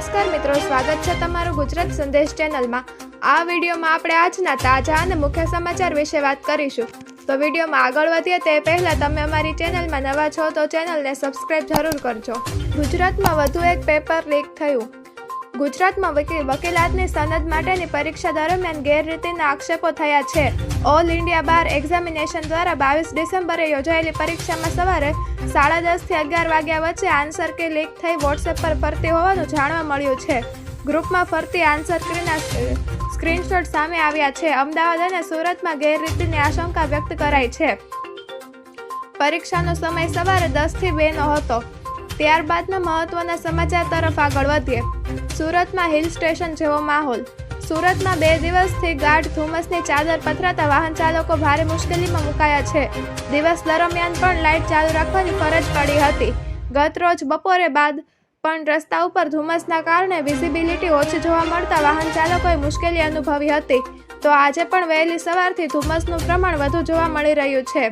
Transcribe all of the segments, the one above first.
નમસ્કાર મિત્રો, સ્વાગત છે તમારું ગુજરાત સંદેશ ચેનલમાં. આ વિડીયોમાં આપણે આજના તાજા અને મુખ્ય સમાચાર વિશે વાત કરીશું. તો વિડીયોમાં આગળ વધીએ તે પહેલાં તમે અમારી ચેનલમાં નવા છો તો ચેનલને સબસ્ક્રાઇબ જરૂર કરજો. ગુજરાતમાં વધુ એક પેપર લીક થયું. ગુજરાતમાં વકી- વકીલાતની સનદ માટેની પરીક્ષા દરમિયાન ગેરરીતિના આક્ષેપો થયા છે. ઓલ ઇન્ડિયા બાર એક્ઝામિનેશન દ્વારા બાવીસ ડિસેમ્બરે યોજાયેલી પરીક્ષામાં સવારે સાડા દસથી અગિયાર વાગ્યા વચ્ચે આન્સર કે લીક થઈ વોટ્સએપ પર ફરતી હોવાનું જાણવા મળ્યું છે. ગ્રુપમાં ફરતી આન્સર કીના સ્ક્રીનશોટ સામે આવ્યા છે. અમદાવાદ અને સુરતમાં ગેરરીતિની આશંકા વ્યક્ત કરાઈ છે. પરીક્ષાનો સમય સવારે દસથી બેનો હતો. ત્યારબાદના મહત્વના સમાચાર તરફ આગળ વધીએ. સુરતમાં હિલ સ્ટેશન જેવો માહોલ. સુરતમાં બે દિવસથી ગાઢ ધુમ્મસની ચાદર પથરાતા વાહન ચાલકો ભારે મુશ્કેલીમાં મુકાયા છે. દિવસ દરમિયાન પણ લાઇટ ચાલુ રાખવાની ફરજ પડી હતી. ગત રોજ બપોરે બાદ પણ રસ્તા ઉપર ધુમ્મસના કારણે વિઝિબિલિટી ઓછી જોવા મળતા વાહન ચાલકોએ મુશ્કેલી અનુભવી હતી. તો આજે પણ વહેલી સવારથી ધુમ્મસનું પ્રમાણ વધુ જોવા મળી રહ્યું છે.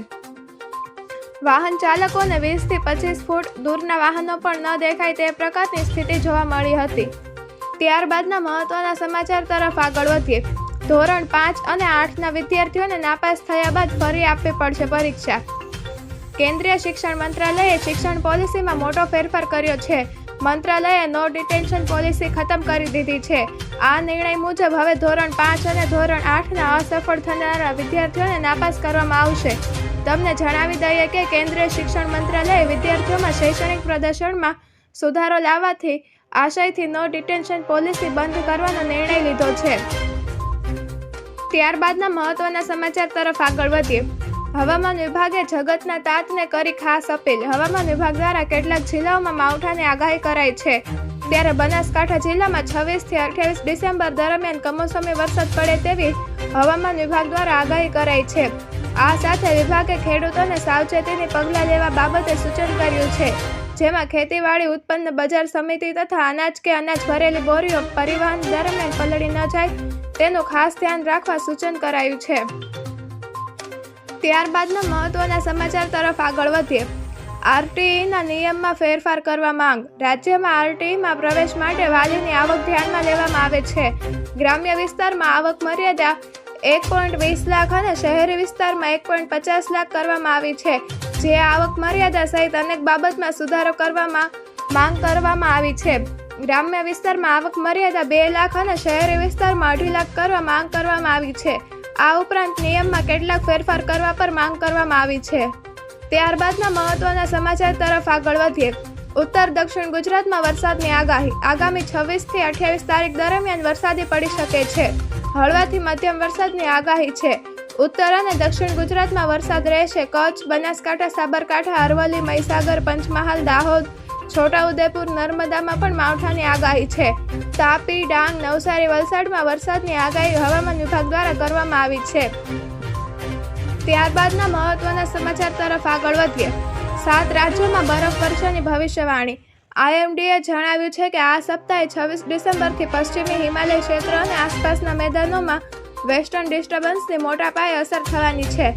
વાહન ચાલકોને વીસથી પચીસ ફૂટ દૂરના વાહનો પણ ન દેખાય તે પ્રકારની સ્થિતિ જોવા મળી હતી. ત્યારબાદના મહત્વના સમાચાર તરફ આગળ વધીએ. ધોરણ પાંચ અને આઠના વિદ્યાર્થીઓને નાપાસ થયા બાદ ફરી આપવી પડશે પરીક્ષા. કેન્દ્રીય શિક્ષણ મંત્રાલયે શિક્ષણ પોલિસીમાં મોટો ફેરફાર કર્યો છે. મંત્રાલયે નો ડિટેન્શન પોલિસી ખતમ કરી દીધી છે. આ નિર્ણય મુજબ હવે ધોરણ પાંચ અને ધોરણ આઠના અસફળ થનારા વિદ્યાર્થીઓને નાપાસ કરવામાં આવશે. તમને જણાવી દઈએ કે કેન્દ્રીય શિક્ષણ મંત્રાલયે વિદ્યાર્થીઓમાં શૈક્ષણિક પ્રદર્શનમાં સુધારો લાવવાથી આશયથી નો ડિટેન્શન પોલિસી બંધ કરવાનો નિર્ણય લીધો છે. ત્યારબાદના મહત્વના સમાચાર તરફ આગળ વધીએ. હવામાન વિભાગે જગતના તાતને કરી ખાસ અપીલ. હવામાન વિભાગ દ્વારા કેટલાક જિલ્લાઓમાં માવઠાની આગાહી કરાઈ છે. ત્યારે બનાસકાંઠા જિલ્લામાં છવ્વીસથી અઠ્યાવીસ ડિસેમ્બર દરમિયાન કમોસમી વરસાદ પડે તેવી હવામાન વિભાગ દ્વારા આગાહી કરાઈ છે. આ સાથે વિભાગે ખેડૂતોને સાવચેતીની પગલાં લેવા બાબતે સૂચન કર્યું છે, જેમાં ખેતીવાડી ઉત્પન્ન બજાર સમિતિ તથા અનાજ કે અનાજ ભરેલી બોરીઓ પરિવહન દરમિયાન પલળી ન જાય, તેનું ખાસ ધ્યાન રાખવા સૂચન કરાયું છે. ત્યારબાદના મહત્વના સમાચાર તરફ આગળ વધીએ. આરટીઈના નિયમમાં ફેરફાર કરવા માંગ. રાજ્યમાં આરટીઈમાં પ્રવેશ માટે વાલીની આવક ધ્યાનમાં લેવામાં આવે છે. ગ્રામ્ય વિસ્તારમાં આવક મર્યાદા એક પોઈન્ટ વીસ લાખ અને શહેરી વિસ્તારમાં એક પોઈન્ટ પચાસ લાખ કરવામાં આવી છે. જે આવક મર્યાદા સહિત અનેક બાબતમાં સુધારો કરવામાં, માંગ કરવામાં આવી છે. ગ્રામ્ય વિસ્તારમાં આવક મર્યાદા બે લાખ અને શહેરી વિસ્તારમાં અઢી લાખ કરવા માંગ કરવામાં આવી છે. આ ઉપરાંત નિયમમાં કેટલાક ફેરફાર કરવા પર માંગ કરવામાં આવી છે. ત્યારબાદના મહત્વના સમાચાર તરફ આગળ વધીએ. ઉત્તર દક્ષિણ ગુજરાતમાં વરસાદની આગાહી. આગામી છવ્વીસથી અઠ્યાવીસ તારીખ દરમિયાન વરસાદી પડી શકે છે. હળવાથી મધ્યમ વરસાદની આગાહી છે. ઉત્તર અને દક્ષિણ ગુજરાતમાં વરસાદ રહેશે. કચ્છ, બનાસકાંઠા, સાબરકાંઠા, અરવલ્લી, મહીસાગર, પંચમહાલ, દાહોદ, છોટાઉદેપુર, નર્મદામાં પણ માવઠાની આગાહી છે. તાપી, ડાંગ, નવસારી, વલસાડમાં વરસાદની આગાહી હવામાન વિભાગ દ્વારા કરવામાં આવી છે. ત્યારબાદના મહત્વના સમાચાર તરફ આગળ વધીએ. સાત રાજ્યોમાં બરફ વર્ષાની ભવિષ્યવાણી. આઈએમડીએ જણાવ્યું છે કે આ સપ્તાહે છવ્વીસ ડિસેમ્બરથી પશ્ચિમી હિમાલય ક્ષેત્ર અને આસપાસના મેદાનોમાં વેસ્ટર્ન ડિસ્ટર્બન્સની મોટા પાયે અસર થવાની છે.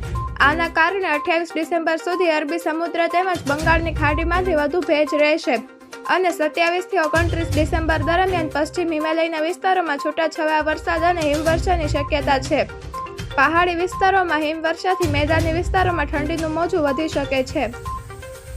આના કારણે અઠ્યાવીસ ડિસેમ્બર સુધી અરબી સમુદ્ર તેમજ બંગાળની ખાડીમાંથી વધુ ભેજ રહેશે અને સત્યાવીસથી ઓગણત્રીસ ડિસેમ્બર દરમિયાન પશ્ચિમ હિમાલયના વિસ્તારોમાં છૂટાછવાયા વરસાદ અને હિમવર્ષાની શક્યતા છે. પહાડી વિસ્તારોમાં હિમવર્ષાથી મેદાની વિસ્તારોમાં ઠંડીનું મોજું વધી શકે છે.